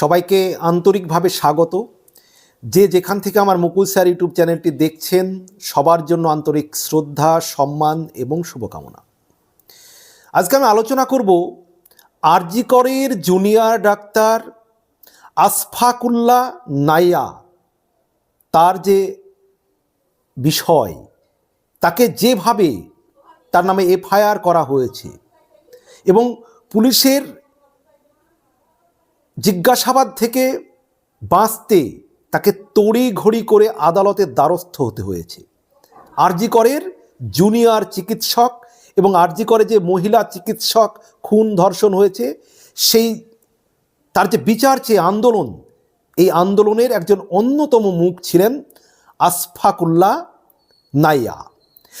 সবাইকে আন্তরিকভাবে স্বাগত। যে যেখান থেকে আমার মুকুল স্যার ইউটিউব চ্যানেলটি দেখছেন, সবার জন্য আন্তরিক শ্রদ্ধা, সম্মান এবং শুভকামনা। আজকে আমি আলোচনা করব আরজিকরের জুনিয়র ডাক্তার আসফাকুল্লা নাইয়া, তার যে বিষয়, তাকে যেভাবে তার নামে এফআইআর করা হয়েছে এবং পুলিশের জিজ্ঞাসাবাদ থেকে বাঁচতে তাকে তড়ি ঘড়ি করে আদালতের দ্বারস্থ হতে হয়েছে। আরজি করের জুনিয়র চিকিৎসক এবং আরজি করে যে মহিলা চিকিৎসক খুন ধর্ষণ হয়েছে, সেই তার যে বিচার চেয়ে আন্দোলন, এই আন্দোলনের একজন অন্যতম মুখ ছিলেন আসফাকুল্লা নাইয়া।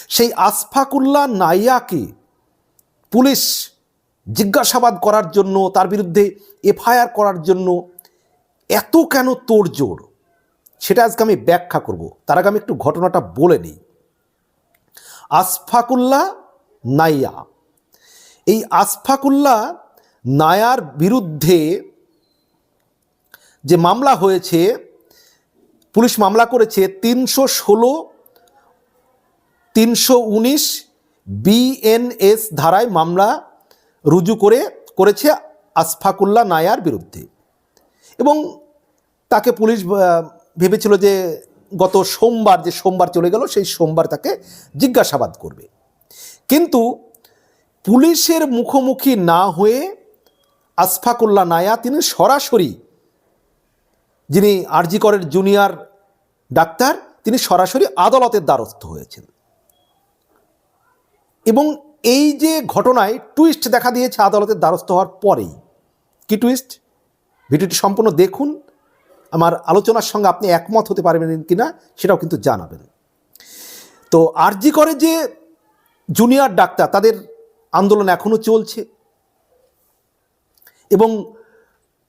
সেই আসফাকুল্লা নাইয়াকে পুলিশ জিজ্ঞাসাবাদ করার জন্য, তার বিরুদ্ধে এফআইআর করার জন্য এত কেন তোড়জোড়? সেটা আজকে আমি ব্যাখ্যা করব। তার আগে আমি একটু ঘটনাটা বলে নিই। আসফাকুল্লাহ নাইয়া। এই আসফাকুল্লাহ নায়ার বিরুদ্ধে যে মামলা হয়েছে, পুলিশ মামলা করেছে তিনশো ষোলো, তিনশো উনিশ বিএনএস ধারায় মামলা রুজু করে, করেছে আসফাকুল্লাহ নায়ার বিরুদ্ধে। এবং তাকে পুলিশ ভেবেছিল যে গত সোমবার, যে সোমবার চলে গেল, সেই সোমবার তাকে জিজ্ঞাসাবাদ করবে। কিন্তু পুলিশের মুখোমুখি না হয়ে আসফাকুল্লাহ নায়া তিনি সরাসরি, যিনি আরজি করের জুনিয়র ডাক্তার, তিনি সরাসরি আদালতের দ্বারস্থ হয়েছেন। এবং এই যে ঘটনায় টুইস্ট দেখা দিয়েছে আদালতের দ্বারস্থ হওয়ার পরেই। কি টুইস্ট ভিডিওটি সম্পূর্ণ দেখুন। আমার আলোচনার সঙ্গে আপনি একমত হতে পারবেন কিনা সেটাও কিন্তু জানাবেন। তো আরজি করে যে জুনিয়র ডাক্তার, তাদের আন্দোলন এখনও চলছে। এবং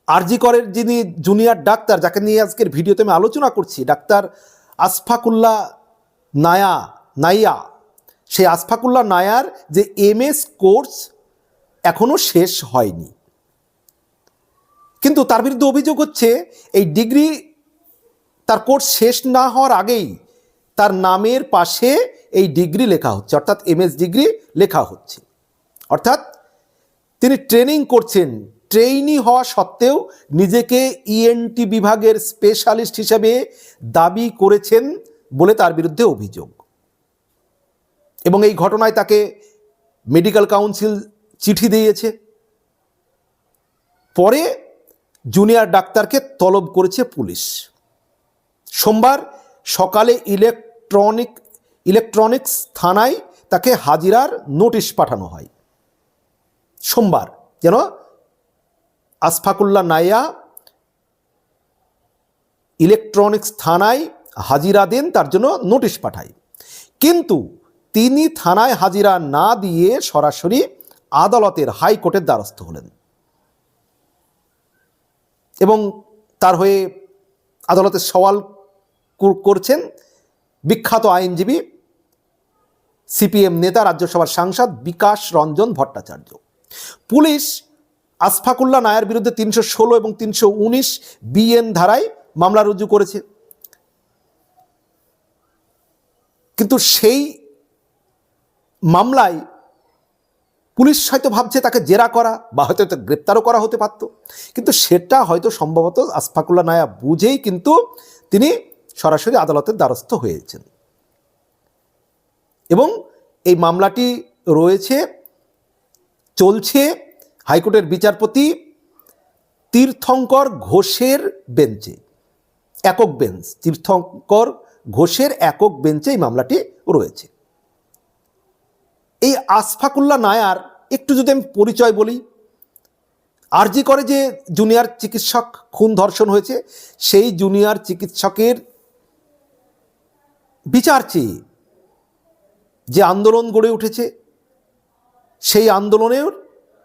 আরজি করের যিনি জুনিয়র ডাক্তার, যাকে নিয়ে আজকের ভিডিওতে আমি আলোচনা করছি, ডাক্তার আসফাকুল্লা নায়া নাইয়া সেই আসফাকুল্লাহ নায়ার যে এম এস কোর্স এখনও শেষ হয়নি। কিন্তু তার বিরুদ্ধে অভিযোগ হচ্ছে, এই ডিগ্রি তার কোর্স শেষ না হওয়ার আগেই তার নামের পাশে এই ডিগ্রি লেখা হচ্ছে, অর্থাৎ এমএস ডিগ্রি লেখা হচ্ছে। অর্থাৎ তিনি ট্রেনিং করছেন, ট্রেইনি হওয়া সত্ত্বেও নিজেকে ইএনটি বিভাগের স্পেশালিস্ট হিসেবে দাবি করেছেন বলে তার বিরুদ্ধে অভিযোগ। এবং এই ঘটনায় তাকে মেডিকেল কাউন্সিল চিঠি দিয়েছে। পরে জুনিয়র ডাক্তারকে তলব করেছে পুলিশ। সোমবার সকালে ইলেকট্রনিক ইলেকট্রনিক্স থানায় তাকে হাজিরার নোটিশ পাঠানো হয়। সোমবার যেন আসফাকুল্লাহ নাইয়া ইলেকট্রনিক্স থানায় হাজিরা দেন, তার জন্য নোটিশ পাঠায়। কিন্তু তিনি থানায় হাজিরা না দিয়ে সরাসরি আদালতের হাইকোর্টের দ্বারস্থ হলেন। এবং তার হয়ে আদালতে সওয়াল করছেন বিখ্যাত আইনজীবী সিপিএম নেতা রাজ্যসভার সাংসদ বিকাশ রঞ্জন ভট্টাচার্য। পুলিশ আসফাকুল্লাহ নায়ার বিরুদ্ধে তিনশো ষোলো এবং তিনশো উনিশ বিএন ধারায় মামলা রুজু করেছে। কিন্তু সেই মামলায় পুলিশ হয়তো ভাবছে তাকে জেরা করা বা হয়তো গ্রেপ্তারও করা হতে পারত। কিন্তু সেটা হয়তো সম্ভবত আসফাকুল্লাহ নায়া বুঝেই কিন্তু তিনি সরাসরি আদালতের দ্বারস্থ হয়েছেন। এবং এই মামলাটি রয়েছে, চলছে হাইকোর্টের বিচারপতি তীর্থঙ্কর ঘোষের বেঞ্চে, একক বেঞ্চ, তীর্থঙ্কর ঘোষের একক বেঞ্চে এই মামলাটি রয়েছে। এই আসফাকুল্লাহ নায়ার, একটু যদি আমি পরিচয় বলি, আরজি করে যে জুনিয়র চিকিৎসক খুন ধর্ষণ হয়েছে, সেই জুনিয়র চিকিৎসকের বিচার চেয়ে যে আন্দোলন গড়ে উঠেছে, সেই আন্দোলনের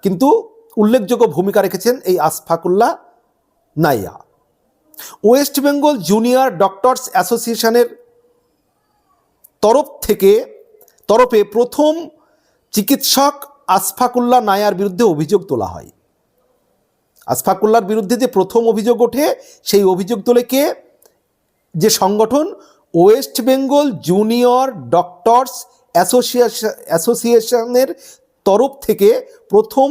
কিন্তু উল্লেখযোগ্য ভূমিকা রেখেছেন এই Asfakullah Naiya. West Bengal junior doctors অ্যাসোসিয়েশনের তরফ থেকে, তরফে প্রথম চিকিৎসক আসফাকুল্লাহ নায়ার বিরুদ্ধে অভিযোগ তোলা হয়। আসফাকুল্লার বিরুদ্ধে যে প্রথম অভিযোগ ওঠে, সেই অভিযোগ তোলে কে? যে সংগঠন West Bengal junior doctors association, অ্যাসোসিয়েশনের তরফ থেকে প্রথম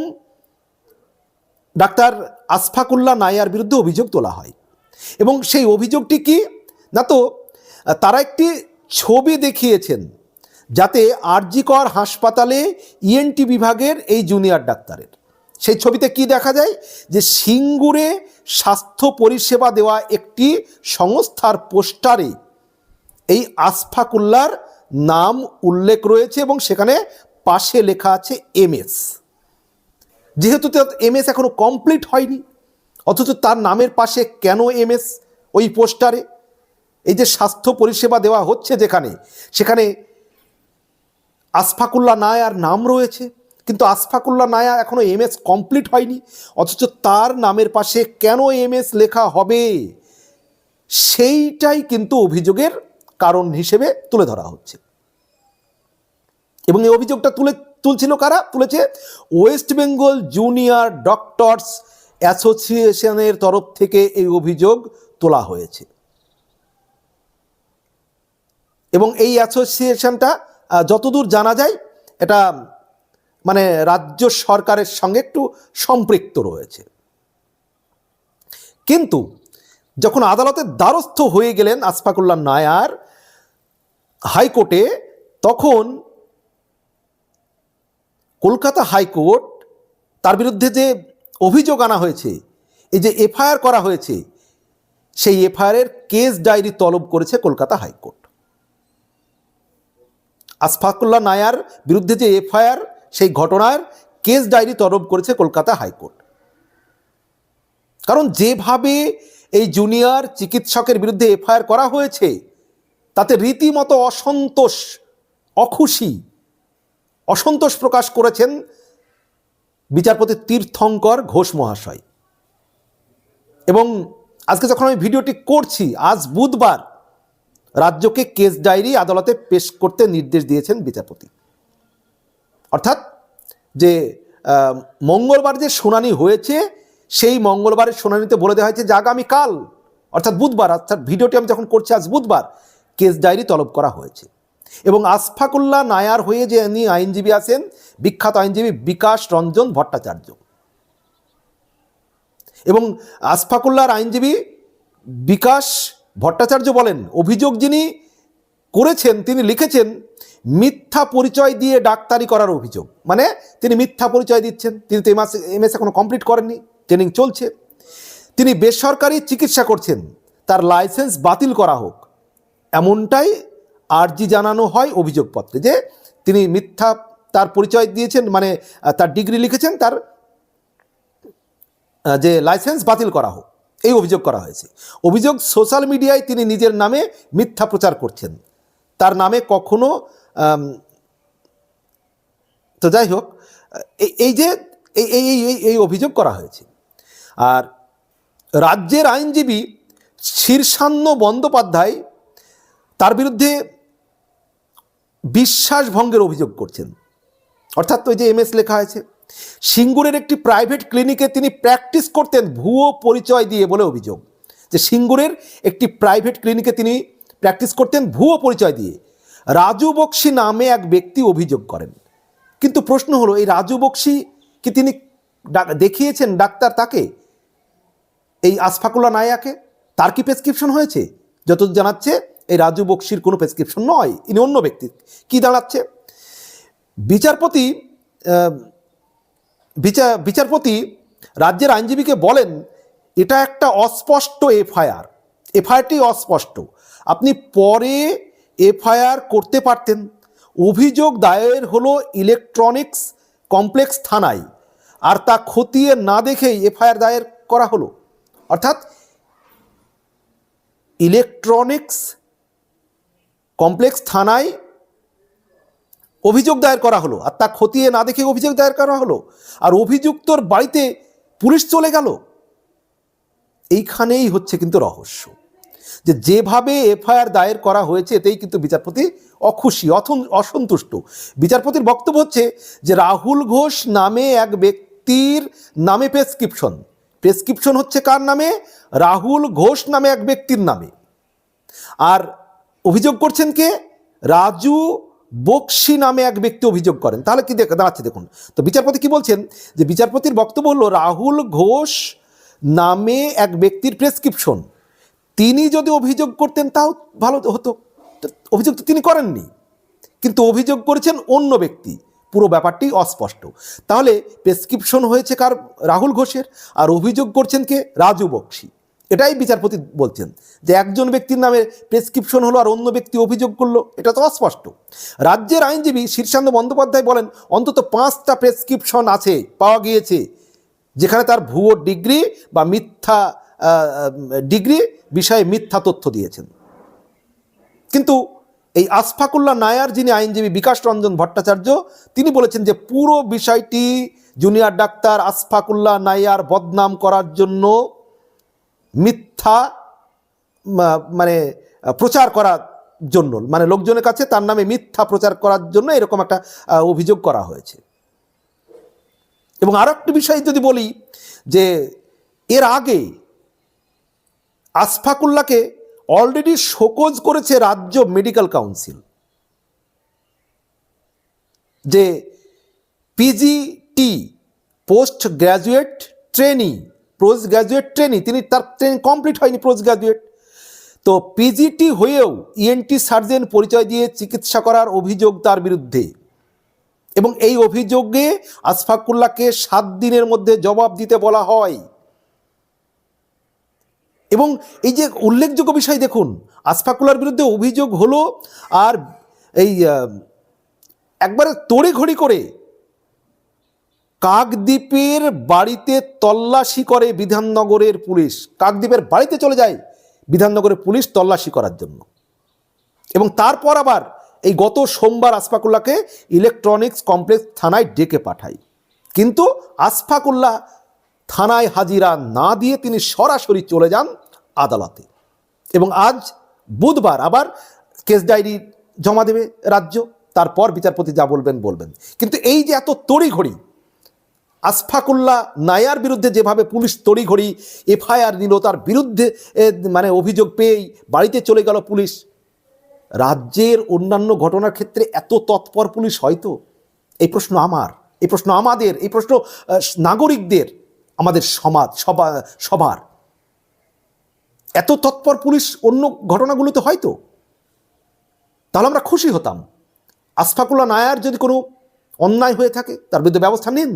ডাক্তার আসফাকুল্লাহ নায়ার বিরুদ্ধে অভিযোগ তোলা হয়। এবং সেই অভিযোগটি কি? না তো, তারা একটি ছবি দেখিয়েছেন। যাতে আরজিকর হাসপাতালে ইএনটি বিভাগের এই জুনিয়র ডাক্তারের। সেই ছবিতে কি দেখা যায়? যে সিঙ্গুরে স্বাস্থ্য পরিষেবা দেওয়া একটি সংস্থার পোস্টারে এই আসফাকুল্লার নাম উল্লেখ রয়েছে এবং সেখানে পাশে লেখা আছে এমএস যেহেতু এমএস এখনও কমপ্লিট হয়নি, অথচ তার নামের পাশে কেন এমএস ওই পোস্টারে? এই যে স্বাস্থ্য পরিষেবা দেওয়া হচ্ছে যেখানে, সেখানে আসফাকুল্লা নায়ার নাম রয়েছে, কিন্তু আসফাকুল্লা নায়া এখনও এমএস কমপ্লিট হয়নি, অথচ তার নামের পাশে কেন এমএস লেখা হবে? সেইটাই কিন্তু অভিযোগের কারণ হিসেবে তুলে ধরা হচ্ছে। এবং এই অভিযোগটা তুলে, তুলছিল কারা? তুলেছে ওয়েস্ট বেঙ্গল জুনিয়র ডক্টরস অ্যাসোসিয়েশনের তরফ থেকে এই অভিযোগ তোলা হয়েছে। এবং এই অ্যাসোসিয়েশনটা যতদূর জানা যায়, এটা মানে রাজ্য সরকারের সঙ্গে একটু সম্পৃক্ত রয়েছে। কিন্তু, যখন আদালতের দ্বারস্থ হয়ে গেলেন আসফাকুল্লাহ নায়ার হাইকোর্টে, তখন কলকাতা হাইকোর্ট তার বিরুদ্ধে যে অভিযোগ আনা হয়েছে, এই যে এফআইআর করা হয়েছে, সেই এফআইআরের কেস ডায়েরি তলব করেছে কলকাতা হাইকোর্ট। আসফাকুল্লাহ নায়ার বিরুদ্ধে যে এফআইআর, সেই ঘটনার কেস ডায়েরি তলব করেছে কলকাতা হাইকোর্ট। কারণ যেভাবে এই জুনিয়র চিকিৎসকের বিরুদ্ধে এফআইআর করা হয়েছে, তাতে রীতিমতো অসন্তোষ, অখুশি, অসন্তোষ প্রকাশ করেছেন বিচারপতি তীর্থঙ্কর ঘোষ মহাশয়। এবং আজকে যখন আমি ভিডিওটি করছি, আজ বুধবার রাজ্যকে কেস ডায়েরি আদালতে পেশ করতে নির্দেশ দিয়েছেন বিচারপতি। অর্থাৎ যে মঙ্গলবার যে শুনানি হয়েছে, সেই মঙ্গলবারের শুনানিতে বলে দেওয়া হয়েছে যে আগামীকাল অর্থাৎ বুধবার অর্থাৎ ভিডিওটি আমি যখন করছি আজ বুধবার, কেস ডায়েরি তলব করা হয়েছে। এবং আসফাকুল্লাহ নায়ার হয়ে যে ইনি আইনজীবী আছেন, বিখ্যাত আইনজীবী বিকাশ রঞ্জন ভট্টাচার্য। এবং আসফাকুল্লাহর আইনজীবী বিকাশ ভট্টাচার্য বলেন, অভিযোগ যিনি করেছেন, তিনি লিখেছেন, মিথ্যা পরিচয় দিয়ে ডাক্তারি করার অভিযোগ। মানে তিনি মিথ্যা পরিচয় দিচ্ছেন, তিনি তো এমএস এমএস এখনও কমপ্লিট করেননি, ট্রেনিং চলছে। তিনি বেসরকারি চিকিৎসা করছেন, তার লাইসেন্স বাতিল করা হোক। এমনটাই আর্জি জানানো হয় অভিযোগপত্রে যে তিনি মিথ্যা তার পরিচয় দিয়েছেন মানে তার ডিগ্রি লিখেছেন, তার যে লাইসেন্স বাতিল করা হোক। এই অভিযোগ করা হয়েছে। অভিযোগ সোশ্যাল মিডিয়ায় তিনি নিজের নামে মিথ্যা প্রচার করছেন। তার নামে কখনো তো যাই হোক এই- যে এই এই, এই- অভিযোগ করা হয়েছে। আর রাজ্যের আইনজীবী শীর্ষান্ন বন্দ্যোপাধ্যায় তার বিরুদ্ধে বিশ্বাসভঙ্গের অভিযোগ করছেন। অর্থাৎ ওই যে এমএস লেখা আছে সিঙ্গুরের একটি প্রাইভেট ক্লিনিকে তিনি প্র্যাকটিস করতেন ভুয়ো পরিচয় দিয়ে বলে অভিযোগ। যে সিঙ্গুরের একটি প্রাইভেট ক্লিনিকে তিনি প্র্যাকটিস করতেন ভুয়ো পরিচয় দিয়ে। রাজু বক্সি নামে এক ব্যক্তি অভিযোগ করেন। কিন্তু প্রশ্ন হলো, এই রাজু বক্সি কি তিনি দেখিয়েছেন ডাক্তার তাকে? এই আসফাকুল্লা নায়াকে? তার কি প্রেসক্রিপশন হয়েছে? যত জানাচ্ছে, এই রাজু বক্সির কোনো প্রেসক্রিপশন নয়। ইনি অন্য ব্যক্তি। কি দাঁড়াচ্ছে? বিচারপতি বিচার, বিচারপতি রাজ্যের আইনজীবীকে বলেন, এটা একটা অস্পষ্ট এফআইআর। এফআইআরটি অস্পষ্ট। আপনি পরে এফআইআর করতে পারতেন। অভিযোগ দায়ের হলো ইলেকট্রনিক্স কমপ্লেক্স থানায়। আর তা খতিয়ে না দেখেই এফআইআর দায়ের করা হলো। অর্থাৎ ইলেকট্রনিক্স কমপ্লেক্স থানায় অভিযোগ দায়ের করা হলো। আর তা খতিয়ে না দেখে অভিযোগ দায়ের করা হলো। আর অভিযুক্তর বাড়িতে পুলিশ চলে গেল। এইখানেই হচ্ছে কিন্তু রহস্য। যে যেভাবে এফআইআর দায়ের করা হয়েছে, এতেই কিন্তু বিচারপতি অখুশি অসন্তুষ্ট। বিচারপতির বক্তব্য হচ্ছে যে রাহুল ঘোষ নামে এক ব্যক্তির নামে প্রেসক্রিপশন। প্রেসক্রিপশন হচ্ছে কার নামে? রাহুল ঘোষ নামে এক ব্যক্তির নামে। আর অভিযোগ করছেন কে? রাজু বক্সি নামে এক ব্যক্তি অভিযোগ করেন। তাহলে কি দেখ দাঁড়াচ্ছে দেখুন। তো বিচারপতি কি বলছেন? যে বিচারপতির বক্তব্য হলো, রাহুল ঘোষ নামে এক ব্যক্তির প্রেসক্রিপশন তিনি যদি অভিযোগ করতেন, তাও ভালো হতো। অভিযোগ তো তিনি করেননি। কিন্তু অভিযোগ করেছেন অন্য ব্যক্তি। পুরো ব্যাপারটি অস্পষ্ট। তাহলে প্রেসক্রিপশন হয়েছে কার? রাহুল ঘোষের। আর অভিযোগ করছেন কে? রাজু বক্সি। এটাই বিচারপতি বলছেন যে একজন ব্যক্তির নামে প্রেসক্রিপশন হলো আর অন্য ব্যক্তি অভিযোগ করল, এটা তো অস্পষ্ট। রাজ্যের আইনজীবী শীর্ষান্ত বন্দ্যোপাধ্যায় বলেন, অন্তত পাঁচটা প্রেসক্রিপশন আছে, পাওয়া গিয়েছে, যেখানে তার ভুয়ো ডিগ্রি বা মিথ্যা ডিগ্রি বিষয়ে মিথ্যা তথ্য দিয়েছেন। কিন্তু এই আসফাকুল্লাহ নায়ার যিনি আইনজীবী বিকাশ রঞ্জন ভট্টাচার্য, তিনি বলেছেন যে পুরো বিষয়টি জুনিয়র ডাক্তার আসফাকুল্লাহ নায়ার বদনাম করার জন্য মিথ্যা মানে প্রচার করার জন্য। মানে লোকজনের কাছে তার নামে মিথ্যা প্রচার করার জন্য এরকম একটা অভিযোগ করা হয়েছে। এবং আরও একটি বিষয় যদি বলি, যে এর আগে আসফাকুল্লাকে অলরেডি শোকজ করেছে রাজ্য মেডিকেল কাউন্সিল যে PGT post graduate trainee post graduate trainee তিনি তার ট্রেন কমপ্লিট হয়নি পোস্ট গ্র্যাজুয়েট তো পিজিটি হয়েও ইএনটি সার্জেন পরিচয় দিয়ে চিকিৎসা করার অভিযোগ তার বিরুদ্ধে। এবং এই অভিযোগে আশফাকুল্লাহকে সাত দিনের মধ্যে জবাব দিতে বলা হয়। এবং এই যে উল্লেখযোগ্য বিষয় দেখুন আশফাকুল্লার বিরুদ্ধে অভিযোগ হলো, আর এই একবারে তড়িঘড়ি করে কাকদ্বীপের বাড়িতে তল্লাশি করে বিধাননগরের পুলিশ। কাকদ্বীপের বাড়িতে চলে যায় বিধাননগরের পুলিশ তল্লাশি করার জন্য। এবং তারপর আবার এই গত সোমবার আসফাকুল্লাহকে ইলেকট্রনিক্স কমপ্লেক্স থানায় ডেকে পাঠায়। কিন্তু আসফাকুল্লাহ থানায় হাজিরা না দিয়ে তিনি সরাসরি চলে যান আদালতে। এবং আজ বুধবার আবার কেস ডায়েরি জমা দেবে রাজ্য। তারপর বিচারপতি যা বলবেন বলবেন। কিন্তু এই যে এত তড়িঘড়ি আসফাকুল্লাহ নায়ার বিরুদ্ধে যেভাবে পুলিশ তড়িঘড়ি এফআইআর নিল, তার বিরুদ্ধে মানে অভিযোগ পেয়েই বাড়িতে চলে গেল পুলিশ। রাজ্যের অন্যান্য ঘটনার ক্ষেত্রে এত তৎপর পুলিশ হয়তো এই প্রশ্ন আমার, এই প্রশ্ন আমাদের, এই প্রশ্ন নাগরিকদের, আমাদের সমাজ, সবা, সবার। এত তৎপর পুলিশ অন্য ঘটনাগুলোতে হয়তো তাহলে আমরা খুশি হতাম। আশফাকুল্লাহ নায়ার যদি কোনো অন্যায় হয়ে থাকে, তার বিরুদ্ধে ব্যবস্থা নিন।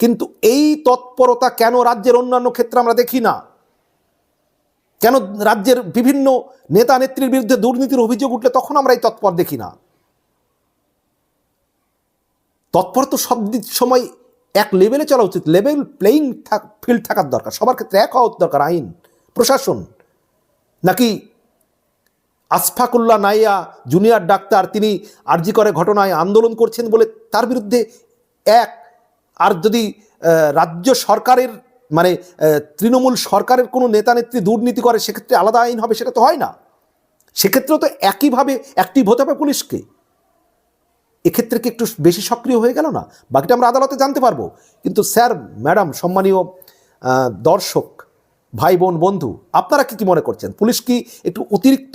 কিন্তু এই তৎপরতা কেন রাজ্যের অন্যান্য ক্ষেত্রে আমরা দেখি না? কেন রাজ্যের বিভিন্ন নেতা নেত্রীর বিরুদ্ধে দুর্নীতির অভিযোগ উঠলে তখন আমরা এই তৎপর দেখি না? তৎপর তো সব সময় এক লেভেলে চলা উচিত। লেভেল প্লেইং ফিল্ড থাকার দরকার। সবার ক্ষেত্রে এক হওয়া দরকার আইন, প্রশাসন। নাকি আসফাকুল্লাহ নাইয়া জুনিয়র ডাক্তার, তিনি আরজি করে ঘটনায় আন্দোলন করছেন বলে তার বিরুদ্ধে এক। আর যদি রাজ্য সরকারের মানে তৃণমূল সরকারের কোনো নেতা নেত্রী দুর্নীতি করে, সেক্ষেত্রে আলাদা আইন হবে, সেটা তো হয় না। সেক্ষেত্রেও তো একইভাবে অ্যাক্টিভ হতে হবে পুলিশকে। এক্ষেত্রে কি একটু বেশি সক্রিয় হয়ে গেল না? বাকিটা আমরা আদালতে জানতে পারব। কিন্তু স্যার, ম্যাডাম, সম্মানীয় দর্শক ভাই বোন বন্ধু, আপনারা কি কি মনে করছেন? পুলিশ কি একটু অতিরিক্ত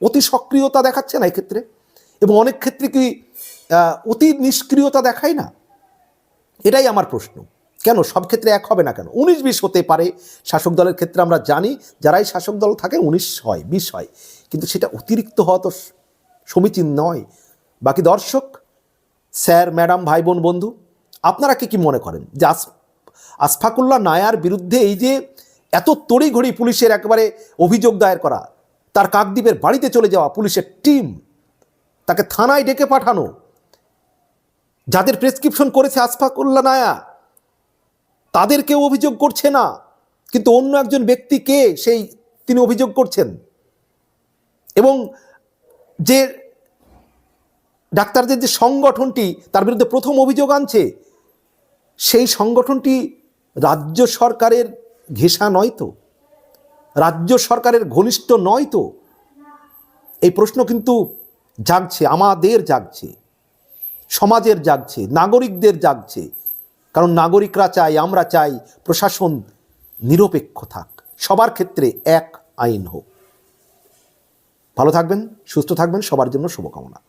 অতি সক্রিয়তা দেখাচ্ছে না এক্ষেত্রে? এবং অনেক ক্ষেত্রে কি অতি নিষ্ক্রিয়তা দেখায় না? এটাই আমার প্রশ্ন। কেন? সব ক্ষেত্রে এক হবে না কেন? উনিশ বিশ হতে পারে। শাসক দলের ক্ষেত্রে আমরা জানি, যারাই শাসক দল থাকে, উনিশ হয়, বিশ হয়। কিন্তু সেটা অতিরিক্ত হওয়া তো সমীচীন নয়। বাকি দর্শক, স্যার, ম্যাডাম ভাই বোন বন্ধু, আপনারা কি কি মনে করেন? যে আস আসফাকুল্লাহ নায়ার বিরুদ্ধে এই যে এত তড়িঘড়ি পুলিশের একেবারে অভিযোগ দায়ের করা তার কাকদ্বীপের বাড়িতে চলে যাওয়া পুলিশের টিম তাকে থানায় ডেকে পাঠানো। যাদের প্রেসক্রিপশন করেছে আসফাকুল্লাহ নায়া, তাদের কেউ অভিযোগ করছে না। কিন্তু অন্য একজন ব্যক্তি কে, সেই তিনি অভিযোগ করছেন। এবং যে ডাক্তারদের যে সংগঠনটি, তার বিরুদ্ধে প্রথম অভিযোগ আনছে, সেই সংগঠনটি রাজ্য সরকারের ঘেঁষা নয় তো? রাজ্য সরকারের ঘনিষ্ঠ নয় তো? এই প্রশ্ন কিন্তু জাগছে, আমাদের জাগছে, সমাজের জাগছে, নাগরিকদের জাগছে। কারণ নাগরিকরা চাই, আমরা চাই প্রশাসন নিরপেক্ষ থাক। সবার ক্ষেত্রে এক আইন হোক। ভালো থাকবেন, সুস্থ থাকবেন, সবার জন্য শুভকামনা।